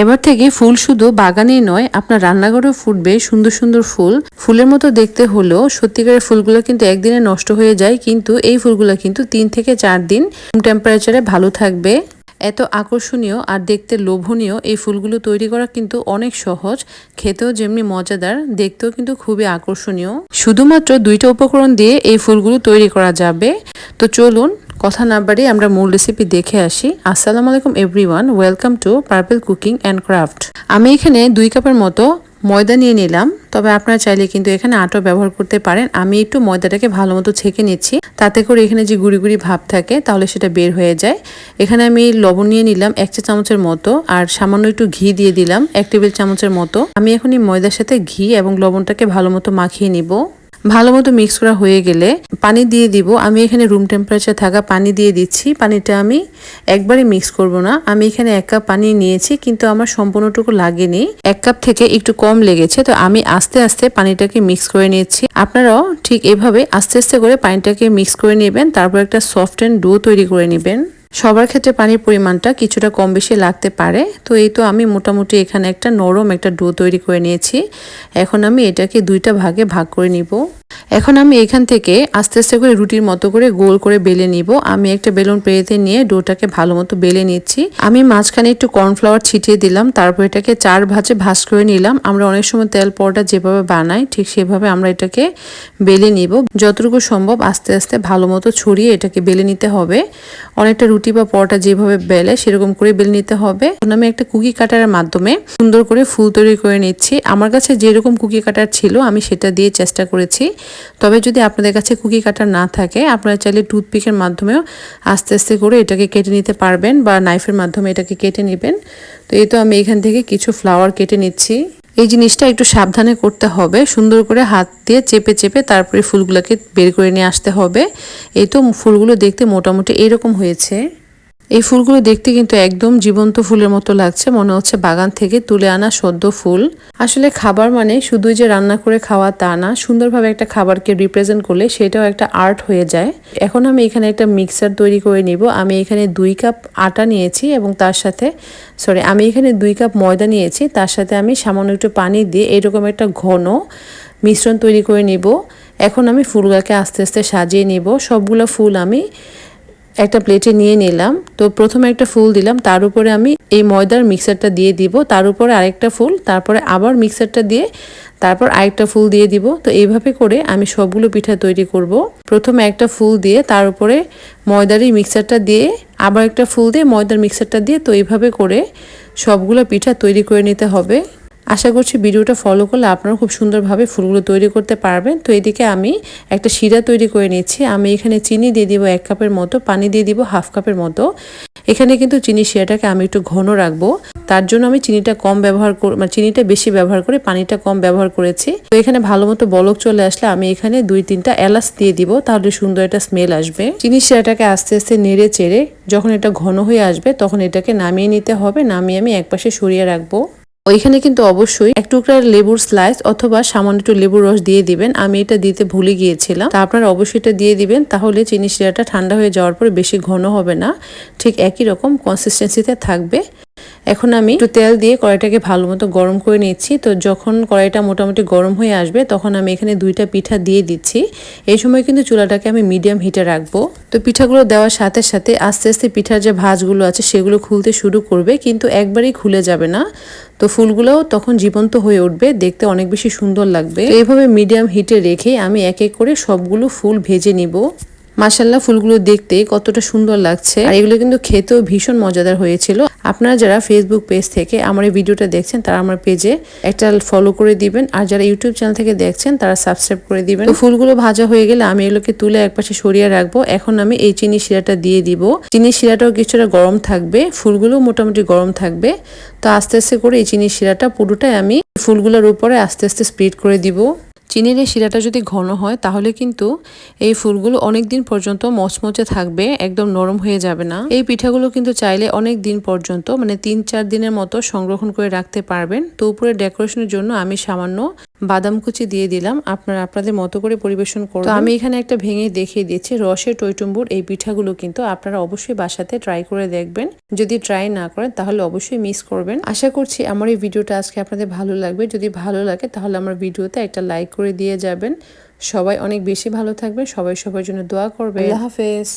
এবার থেকে ফুল শুধু বাগানেই নয়, আপনার রান্নাঘরেও ফুটবে সুন্দর সুন্দর ফুল। ফুলের মতো দেখতে হলেও সত্যিকারের ফুলগুলো কিন্তু একদিনে নষ্ট হয়ে যায়, কিন্তু এই ফুলগুলো কিন্তু তিন থেকে চার দিন টেম্পারেচারে ভালো থাকবে। এত আকর্ষণীয় আর দেখতে লোভনীয় এই ফুলগুলো তৈরি করা কিন্তু অনেক সহজ, খেতেও যেমনি মজাদার, দেখতেও কিন্তু খুবই আকর্ষণীয়। শুধুমাত্র দুইটা উপকরণ দিয়ে এই ফুলগুলো তৈরি করা যাবে। তো চলুন কথা না বাড়িয়ে আমরা মূল রেসিপি দেখে আসি। আসসালামু আলাইকুম everyone welcome to Purple Cooking and Craft আমি এখানে দুই কাপের মতো ময়দা নিয়ে নিলাম, তবে আপনারা চাইলে কিন্তু এখানে আটা ব্যবহার করতে পারেন। আমি একটু ময়দাটাকে ভালো মতো ছেঁকে নিচ্ছি, তাতে করে এখানে যে গুড়ি গুড়ি ভাব থাকে, তাহলে সেটা বের হয়ে যায়। এখানে আমি লবণ নিয়ে নিলাম এক চা চামচের মতো, আর সামান্য একটু ঘি দিয়ে দিলাম এক টেবিল চামচের মতো। আমি এখন এই ময়দার সাথে ঘি এবং লবণটাকে ভালো মতো মাখিয়ে নিব। ভালো মতো মিক্স করা হয়ে গেলে পানি দিয়ে দিব। আমি এখানে রুম টেম্পারেচার থাকা পানি দিয়ে দিচ্ছি। পানিটা আমি একবারে মিক্স করব না। আমি এখানে এক কাপ পানি নিয়েছি, কিন্তু আমার সম্পূর্ণটুকু লাগেনি। এক কাপ থেকে একটু কম লেগেছে, তো আমি আস্তে আস্তে পানিটাকে মিক্স করে নিয়েছি আপনারাও ঠিক এভাবে আস্তে আস্তে করে পানিটাকে মিক্স করে নেবেন, তারপর একটা সফট অ্যান্ড ডো তৈরি করে নেবেন। সবার ক্ষেত্রে পানির পরিমাণটা কিছুটা কম বেশি লাগতে পারে। তো এই তো আমি মোটামুটি এখানে একটা নরম একটা ডো তৈরি করে নিয়েছি। এখন আমি এটাকে দুইটা ভাগে ভাগ করে নিব। এখন আমি এখান থেকে আস্তে আস্তে করে রুটির মতো করে গোল করে বেলে নিব। আমি একটা বেলুন পেরেতে নিয়ে ডোটাকে ভালো মতো বেলে নিচ্ছি। আমি মাঝখানে একটু কর্নফ্লাওয়ার ছিটিয়ে দিলাম, তারপর এটাকে চার ভাজে ভাজ করে নিলাম। আমরা অনেক সময় তেল পরোটা যেভাবে বানাই, ঠিক সেভাবে আমরা এটাকে বেলে নিব। যতটুকু সম্ভব আস্তে আস্তে ভালো মতো ছড়িয়ে এটাকে বেলে নিতে হবে। অনেকটা রুটি বা পরোটা যেভাবে বেলে সেরকম করে বেলে নিতে হবে। এখন আমি একটা কুকি কাটারের মাধ্যমে সুন্দর করে ফুল তৈরি করে নিচ্ছি। আমার কাছে যেরকম কুকি কাটার ছিল, আমি সেটা দিয়ে চেষ্টা করেছি। তবে যদি আপনাদের কাছে কুকি কাটার না থাকে, আপনারা চাইলে টুথপিকের মাধ্যমেও আস্তে আস্তে করে এটাকে কেটে নিতে পারবেন বা নাইফের মাধ্যমে এটাকে কেটে নেবেন। তো এই তো আমি এখান থেকে কিছু ফ্লাওয়ার কেটে নিচ্ছি। এই জিনিসটা একটু সাবধানে করতে হবে, সুন্দর করে হাত দিয়ে চেপে চেপে তারপরে ফুলগুলোকে বের করে নিয়ে আসতে হবে। এই তো ফুলগুলো দেখতে মোটামুটি এরকম হয়েছে। এই ফুলগুলো দেখতে কিন্তু একদম জীবন্ত ফুলের মতো লাগছে। মনে হচ্ছে বাগান থেকে তুলে আনা সদ্য ফুল। আসলে খাবার মানে শুধুই যে রান্না করে খাওয়া তা না, সুন্দরভাবে একটা খাবারকে রিপ্রেজেন্ট করলে সেটাও একটা আর্ট হয়ে যায়। এখন আমি এখানে একটা মিক্সার তৈরি করে নিব। আমি এখানে দুই কাপ আটা নিয়েছি এবং তার সাথে সরি আমি এখানে দুই কাপ ময়দা নিয়েছি। তার সাথে আমি সামান্য একটু পানি দিয়ে এরকম একটা ঘন মিশ্রণ তৈরি করে নিব। এখন আমি ফুলগুলোকে আস্তে আস্তে সাজিয়ে নিব। সবগুলো ফুল আমি একটা প্লেটে নিয়ে নিলাম। তো প্রথমে একটা ফুল দিলাম, তার উপরে আমি এই ময়দার মিক্সারটা দিয়ে দিব, তার উপরে আরেকটা ফুল, তারপরে আবার মিক্সারটা দিয়ে তারপর আরেকটা ফুল দিয়ে দিব। তো এইভাবে করে আমি সবগুলো পিঠা তৈরি করব। প্রথমে একটা ফুল দিয়ে তার উপরে ময়দারই মিক্সারটা দিয়ে আবার একটা ফুল দিয়ে ময়দার মিক্সারটা দিয়ে তো এইভাবে করে সবগুলো পিঠা তৈরি করে নিতে হবে। আশা করছি ভিডিওটা ফলো করলে আপনারা খুব সুন্দরভাবে ফুলগুলো তৈরি করতে পারবেন। তো এদিকে আমি একটা শিরা তৈরি করে নিচ্ছি। আমি এখানে চিনি দিয়ে দিব এক কাপের মতো, পানি দিয়ে দিব হাফ কাপের মতো। এখানে কিন্তু চিনি শিরাটাকে আমি একটু ঘন রাখব। তার জন্য আমি চিনিটা কম ব্যবহার মানে চিনিটা বেশি ব্যবহার করে পানিটা কম ব্যবহার করেছি। তো এখানে ভালো মতো বলক চলে আসলে আমি এখানে দুই তিনটা এলাচ দিয়ে দিব, তাহলে সুন্দর একটা স্মেল আসবে। চিনি শিরাটাকে আস্তে আস্তে নেড়ে চেড়ে যখন এটা ঘন হয়ে আসবে তখন এটাকে নামিয়ে নিতে হবে। নামিয়ে আমি একপাশে সরিয়ে রাখব। ওইখানে কিন্তু অবশ্যই এক টুকরা লেবুর স্লাইস অথবা সামান্য একটু লেবুর রস দিয়ে দিবেন। আমি এটা দিতে ভুলে গিয়েছিলাম। তা আপনারা অবশ্যই এটা দিয়ে দিবেন। তাহলে চিনি শিরাটা ঠান্ডা হয়ে যাওয়ার পরে বেশি ঘন হবে না। ঠিক একই রকম কনসিস্টেন্সিতে থাকবে। এখন আমি একটু তেল দিয়ে কড়াইটাকে ভালো মতো গরম করে নিচ্ছি। তো যখন কড়াইটা মোটামুটি গরম হয়ে আসবে, তখন আমি এখানে দুইটা পিঠা দিয়ে দিচ্ছি। এই সময় কিন্তু চুলাটাকে আমি মিডিয়াম হিটে রাখব। তো পিঠাগুলো দেওয়ার সাথে সাথে আস্তে আস্তে পিঠার যে ভাজগুলো আছে, সেগুলো খুলতে শুরু করবে, কিন্তু একবারেই খুলে যাবে না। তো ফুলগুলোও তখন জীবন্ত হয়ে উঠবে, দেখতে অনেক বেশি সুন্দর লাগবে। এইভাবে মিডিয়াম হিটে রেখে আমি এক এক করে সবগুলো ফুল ভেজে নিব। মাসাল্লাহ ফুলগুলো দেখতে কতটা সুন্দর লাগছে। আর এগুলো কিন্তু খেতেও ভীষণ মজাদার হয়েছিল। আপনারা যারা ফেসবুক পেজ থেকে আমার এই ভিডিওটা দেখছেন, তারা আমার পেজে একটা ফলো করে দিবেন। আর যারা ইউটিউব চ্যানেল থেকে দেখছেন, তারা সাবস্ক্রাইব করে দিবেন। তো ফুলগুলো ভাজা হয়ে গেলে আমি এগুলোকে তুলে একপাশে সরিয়ে রাখব। এখন আমি এই চিনি শিরাটা দিয়ে দিব। চিনি শিরাটাও কিছুটা গরম থাকবে। ফুলগুলো মোটামুটি গরম থাকবে। তো আস্তে আস্তে করে এই চিনি শিরাটা পুরোটাই আমি ফুলগুলোর উপরে আস্তে আস্তে স্প্রিড করে দিব। চিনির এই শিরাটা যদি ঘন হয়, তাহলে কিন্তু এই ফুলগুলো অনেক দিন পর্যন্ত মচমচে থাকবে, একদম নরম হয়ে যাবে না। এই পিঠাগুলো কিন্তু চাইলে অনেক দিন পর্যন্ত মানে তিন চার দিনের মতো সংরক্ষণ করে রাখতে পারবেন। তো উপরে ডেকোরেশনের জন্য আমি সামান্য বাদাম কুচি দিয়ে দিলাম। আপনারা আপনাদের মতো করে পরিবেশন করুন আমি এখানে একটা ভেঙে দেখিয়ে দিয়েছি রসের টইটুম্বুর এই পিঠাগুলো কিন্তু আপনারা অবশ্যই বাসাতে ট্রাই করে দেখবেন। যদি ট্রাই না করেন তাহলে অবশ্যই মিস করবেন। আশা করছি আমার এই ভিডিওটা আজকে আপনাদের ভালো লাগবে। যদি ভালো লাগে তাহলে আমার ভিডিওতে একটা লাইক করে দিয়ে যাবেন। সবাই অনেক বেশি ভালো থাকবে সবাই সবার জন্য দোয়া করবে আল্লাহ হাফেজ।